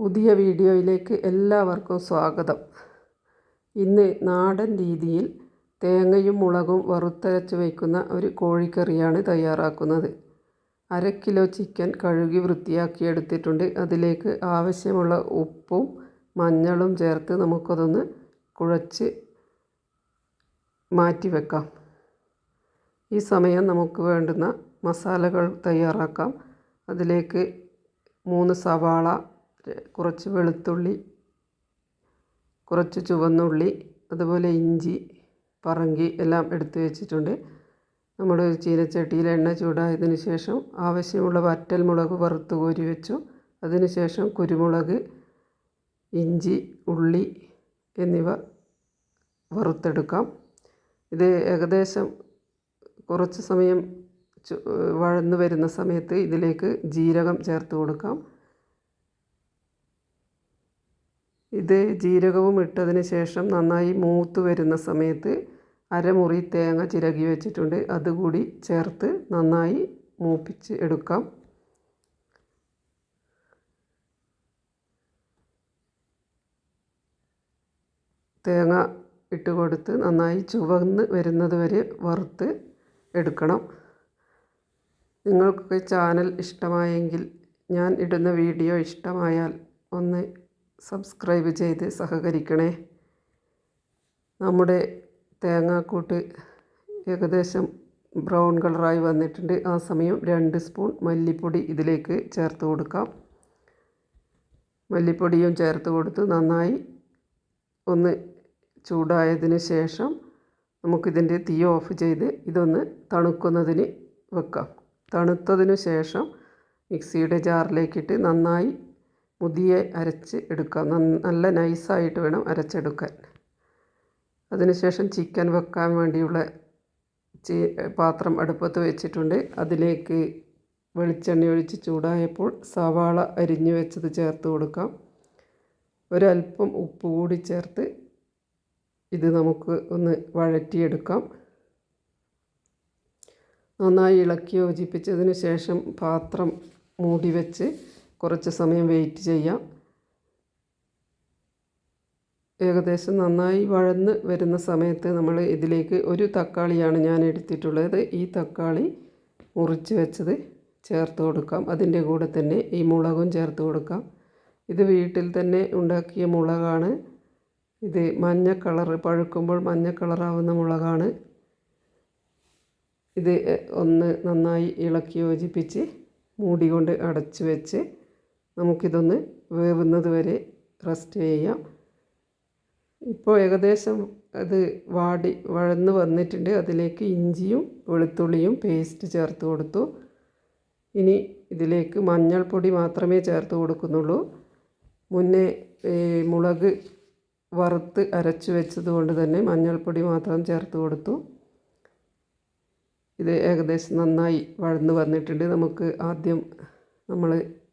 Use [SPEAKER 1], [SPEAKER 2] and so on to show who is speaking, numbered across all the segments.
[SPEAKER 1] പുതിയ വീഡിയോയിലേക്ക് എല്ലാവർക്കും സ്വാഗതം. ഇന്ന് നാടൻ രീതിയിൽ തേങ്ങയും മുളകും വറുത്തരച്ച് വയ്ക്കുന്ന ഒരു കോഴിക്കറിയാണ് തയ്യാറാക്കുന്നത്. അര കിലോ ചിക്കൻ കഴുകി വൃത്തിയാക്കി എടുത്തിട്ടുണ്ട് അതിലേക്ക് ആവശ്യമുള്ള ഉപ്പും മഞ്ഞളും ചേർത്ത് നമുക്കതൊന്ന് കുഴച്ച് മാറ്റി വെക്കാം. ഈ സമയം നമുക്ക് വേണ്ടുന്ന മസാലകൾ തയ്യാറാക്കാം. അതിലേക്ക് മൂന്ന് സവാള കുറച്ച് വെളുത്തുള്ളി കുറച്ച് ചുവന്നുള്ളി അതുപോലെ ഇഞ്ചി പറങ്കി എല്ലാം എടുത്ത് വെച്ചിട്ടുണ്ട്. നമ്മൾ ചീനച്ചട്ടിയിൽ എണ്ണ ചൂടായതിന് ശേഷം ആവശ്യമുള്ള വറ്റൽ മുളക് വറുത്ത് കോരി വെച്ചു. അതിനുശേഷം കുരുമുളക് ഇഞ്ചി ഉള്ളി എന്നിവ വറുത്തെടുക്കാം. ഇത് ഏകദേശം കുറച്ച് സമയം വഴന്നു വരുന്ന സമയത്ത് ഇതിലേക്ക് ജീരകം ചേർത്ത് കൊടുക്കാം. ഇത് ജീരകവും ഇട്ടതിന് ശേഷം നന്നായി മൂത്ത് വരുന്ന സമയത്ത് അരമുറി തേങ്ങ ചിരകി വെച്ചിട്ടുണ്ട്. അതുകൂടി ചേർത്ത് നന്നായി മൂപ്പിച്ച് എടുക്കാം. തേങ്ങ ഇട്ട് കൊടുത്ത് നന്നായി ചുവന്ന് വരുന്നത് വരെ വറുത്ത് എടുക്കണം. നിങ്ങൾക്കൊക്കെ ചാനൽ ഇഷ്ടമായെങ്കിൽ ഞാൻ ഇടുന്ന വീഡിയോ ഇഷ്ടമായാൽ ഒന്ന് സബ്സ്ക്രൈബ് ചെയ്ത് സഹകരിക്കണേ. നമ്മുടെ തേങ്ങാക്കൂട്ട് ഏകദേശം ബ്രൗൺ കളറായി വന്നിട്ടുണ്ട്. ആ സമയം രണ്ട് സ്പൂൺ മല്ലിപ്പൊടി ഇതിലേക്ക് ചേർത്ത് കൊടുക്കാം. മല്ലിപ്പൊടിയും ചേർത്ത് കൊടുത്ത് നന്നായി ഒന്ന് ചൂടായതിന് ശേഷം നമുക്കിതിന്റെ തീ ഓഫ് ചെയ്ത് ഇതൊന്ന് തണുക്കുന്നതിന് വെക്കാം. തണുത്തതിനു ശേഷം മിക്സിയുടെ ജാറിലേക്കിട്ട് നന്നായി മുതിയെ അരച്ച് എടുക്കാം. നല്ല നൈസായിട്ട് വേണം അരച്ചെടുക്കാൻ. അതിനുശേഷം ചിക്കൻ വെക്കാൻ വേണ്ടിയുള്ള പാത്രം അടുപ്പത്ത് വെച്ചിട്ടുണ്ട്. അതിലേക്ക് വെളിച്ചെണ്ണ ഒഴിച്ച് ചൂടായപ്പോൾ സവാള അരിഞ്ഞു വെച്ചത് ചേർത്ത് കൊടുക്കാം. ഒരല്പം ഉപ്പ് കൂടി ചേർത്ത് ഇത് നമുക്ക് ഒന്ന് വഴറ്റിയെടുക്കാം. നന്നായി ഇളക്കി യോജിപ്പിച്ചതിന് ശേഷം പാത്രം മൂടി വെച്ച് കുറച്ച് സമയം വെയിറ്റ് ചെയ്യാം. ഏകദേശം നന്നായി വഴന്ന് വരുന്ന സമയത്ത് നമ്മൾ ഇതിലേക്ക് ഒരു തക്കാളിയാണ് ഞാൻ എടുത്തിട്ടുള്ളത്. ഈ തക്കാളി മുറിച്ച് വെച്ചത് ചേർത്ത് കൊടുക്കാം. അതിന്റെ കൂടെ തന്നെ ഈ മുളകും ചേർത്ത് കൊടുക്കാം. ഇത് വീട്ടിൽ തന്നെ ഉണ്ടാക്കിയ മുളകാണ്. ഇത് മഞ്ഞ കളർ പഴുക്കുമ്പോൾ മഞ്ഞ കളറാവുന്ന മുളകാണ്. ഇത് ഒന്ന് നന്നായി ഇളക്കി യോജിപ്പിച്ച് മൂടി കൊണ്ട് അടച്ചു വെച്ച് നമുക്കിതൊന്ന് വേവുന്നത് വരെ റെസ്റ്റ് ചെയ്യാം. ഇപ്പോൾ ഏകദേശം അത് വാടി വഴന്ന് വന്നിട്ടുണ്ട്. അതിലേക്ക് ഇഞ്ചിയും വെളുത്തുള്ളിയും പേസ്റ്റ് ചേർത്ത് കൊടുത്തു. ഇനി ഇതിലേക്ക് മഞ്ഞൾപ്പൊടി മാത്രമേ ചേർത്ത് കൊടുക്കുന്നുള്ളൂ. മുന്നേ മുളക് വറുത്ത് അരച്ച് വെച്ചത് കൊണ്ട് തന്നെ മഞ്ഞൾപ്പൊടി മാത്രം ചേർത്ത് കൊടുത്തു. ഇത് ഏകദേശം നന്നായി വഴന്ന് വന്നിട്ടുണ്ട്. നമുക്ക് ആദ്യം നമ്മൾ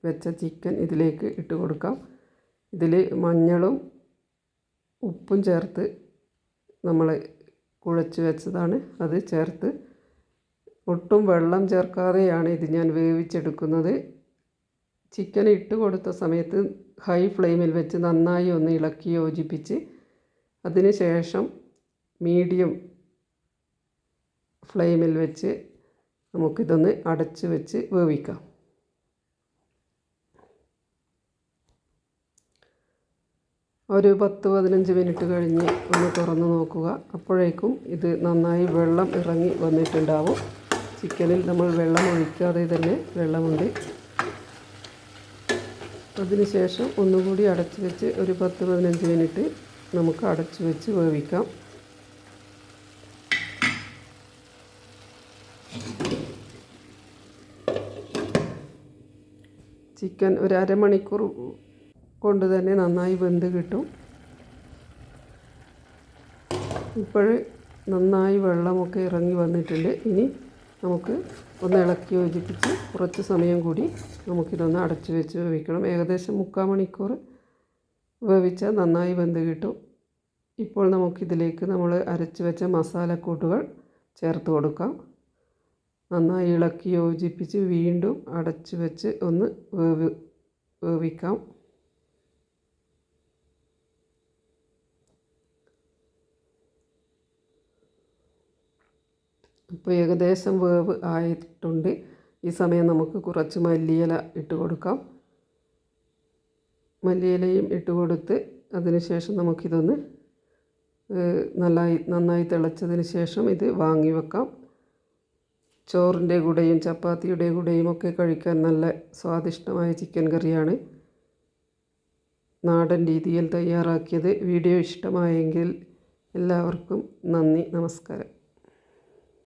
[SPEAKER 1] വെച്ച ചിക്കൻ ഇതിലേക്ക് ഇട്ട് കൊടുക്കാം. ഇതിൽ മഞ്ഞളും ഉപ്പും ചേർത്ത് നമ്മൾ കുഴച്ച് വെച്ചതാണ്. അത് ചേർത്ത് ഒട്ടും വെള്ളം ചേർക്കാതെയാണ് ഇത് ഞാൻ വേവിച്ചെടുക്കുന്നത്. ചിക്കൻ ഇട്ട് കൊടുത്ത സമയത്ത് ഹൈ ഫ്ലെയിമിൽ വെച്ച് നന്നായി ഒന്ന് ഇളക്കി യോജിപ്പിച്ച് അതിന് ശേഷം മീഡിയം ഫ്ലെയിമിൽ വെച്ച് നമുക്കിതൊന്ന് അടച്ച് വെച്ച് വേവിക്കാം. ഒരു പത്ത് പതിനഞ്ച് മിനിറ്റ് കഴിഞ്ഞ് ഒന്ന് തുറന്ന് നോക്കുക. അപ്പോഴേക്കും ഇത് നന്നായി വെള്ളം ഇറങ്ങി വന്നിട്ടുണ്ടാവും. ചിക്കനിൽ നമ്മൾ വെള്ളം ഒഴിക്കാതെ തന്നെ വെള്ളമുണ്ട്. അതിനുശേഷം ഒന്നുകൂടി അടച്ചു വെച്ച് ഒരു പത്ത് പതിനഞ്ച് മിനിറ്റ് നമുക്ക് അടച്ചു വെച്ച് വേവിക്കാം. ചിക്കൻ ഒരു അരമണിക്കൂർ കൊണ്ട് തന്നെ നന്നായി വെന്ത് കിട്ടും. ഇപ്പോൾ നന്നായി വെള്ളമൊക്കെ ഇറങ്ങി വന്നിട്ടുണ്ട്. ഇനി നമുക്ക് ഒന്ന് ഇളക്കി യോജിപ്പിച്ച് കുറച്ച് സമയം കൂടി നമുക്കിതൊന്ന് അടച്ചു വെച്ച് വേവിക്കണം. ഏകദേശം മുക്കാൽ മണിക്കൂർ വേവിച്ചാൽ നന്നായി വെന്ത് കിട്ടും. ഇപ്പോൾ നമുക്കിതിലേക്ക് നമ്മൾ അരച്ച് വെച്ച മസാലക്കൂട്ടുകൾ ചേർത്ത് കൊടുക്കാം. നന്നായി ഇളക്കി യോജിപ്പിച്ച് വീണ്ടും അടച്ചു വെച്ച് ഒന്ന് വേവ് വേവിക്കാം. അപ്പോൾ ഏകദേശം വേവ് ആയിട്ടുണ്ട്. ഈ സമയം നമുക്ക് കുറച്ച് മല്ലിയില ഇട്ട് കൊടുക്കാം. മല്ലിയിലയും ഇട്ട് കൊടുത്ത് അതിന് ശേഷം നമുക്കിതൊന്ന് നന്നായി നന്നായി തിളച്ചതിന് ശേഷം ഇത് വാങ്ങി വെക്കാം. ചോറിന്റെ കൂടെയും ചപ്പാത്തിയുടെ കൂടെയും ഒക്കെ കഴിക്കാൻ നല്ല സ്വാദിഷ്ടമായ ചിക്കൻ കറിയാണ്. നാടൻ രീതിയിൽ തയ്യാറാക്കിയത്. വീഡിയോ ഇഷ്ടമായെങ്കിൽ എല്ലാവർക്കും നന്ദി നമസ്കാരം.